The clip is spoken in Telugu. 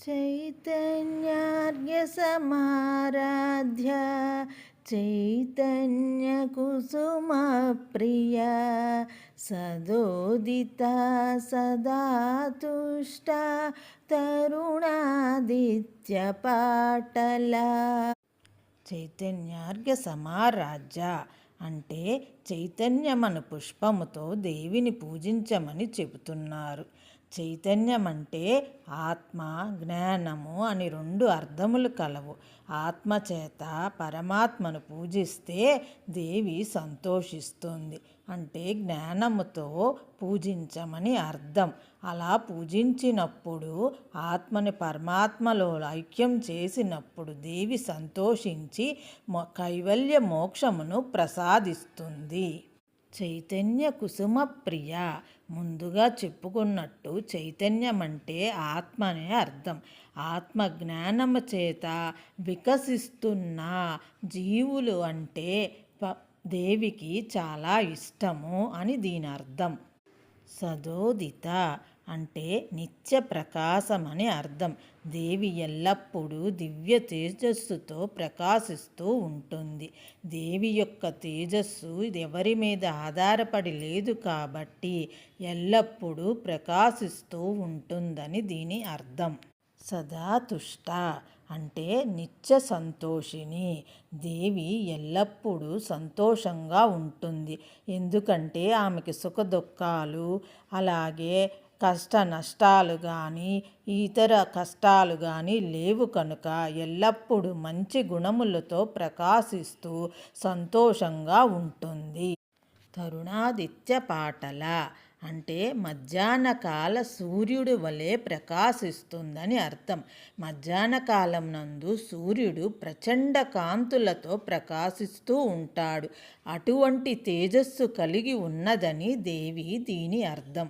చైతన్యార్యసమారాధ్య ప్రియ సదోదిత సదా తుష్ట తరుణాదిత్య పాటల చైతన్యార్ఘ్య సమారాజ్య అంటే చైతన్యమను పుష్పముతో దేవిని పూజించమని చెబుతున్నారు. చైతన్యం అంటే ఆత్మ జ్ఞానము అని రెండు అర్థములు కలవు. ఆత్మ చేత పరమాత్మను పూజిస్తే దేవి సంతోషిస్తుంది. అంటే జ్ఞానముతో పూజించమని అర్థం. అలా పూజించినప్పుడు ఆత్మని పరమాత్మలో ఐక్యం చేసినప్పుడు దేవి సంతోషించి కైవల్య మోక్షమును ప్రసాదిస్తుంది. చైతన్య కుసుమ ప్రియ ముందుగా చెప్పుకున్నట్టు చైతన్యం అంటే ఆత్మ అనే అర్థం. ఆత్మ జ్ఞానము చేత వికసిస్తున్న జీవులు అంటే ప దేవికి చాలా ఇష్టము అని దీని అర్థం సదోదిత అంటే నిత్య ప్రకాశం అని అర్థం. దేవి ఎల్లప్పుడూ దివ్య తేజస్సుతో ప్రకాశిస్తూ ఉంటుంది. దేవి యొక్క తేజస్సు ఎవరి మీద ఆధారపడి లేదు కాబట్టి ఎల్లప్పుడూ ప్రకాశిస్తూ ఉంటుందని దీని అర్థం. సదా తుష్ట అంటే నిత్య సంతోషిని. దేవి ఎల్లప్పుడూ సంతోషంగా ఉంటుంది. ఎందుకంటే ఆమెకి సుఖ దుఃఖాలు అలాగే కష్ట నష్టాలు కానీ ఇతర కష్టాలు కానీ లేవు కనుక ఎల్లప్పుడూ మంచి గుణములతో ప్రకాశిస్తూ సంతోషంగా ఉంటుంది. తరుణాదిత్య పాటల అంటే మధ్యాహ్నకాల సూర్యుడు వలె ప్రకాశిస్తుందని అర్థం. మధ్యాహ్న కాలం నందు సూర్యుడు ప్రచండ కాంతులతో ప్రకాశిస్తూ ఉంటాడు. అటువంటి తేజస్సు కలిగి ఉన్నదని దేవి దీని అర్థం.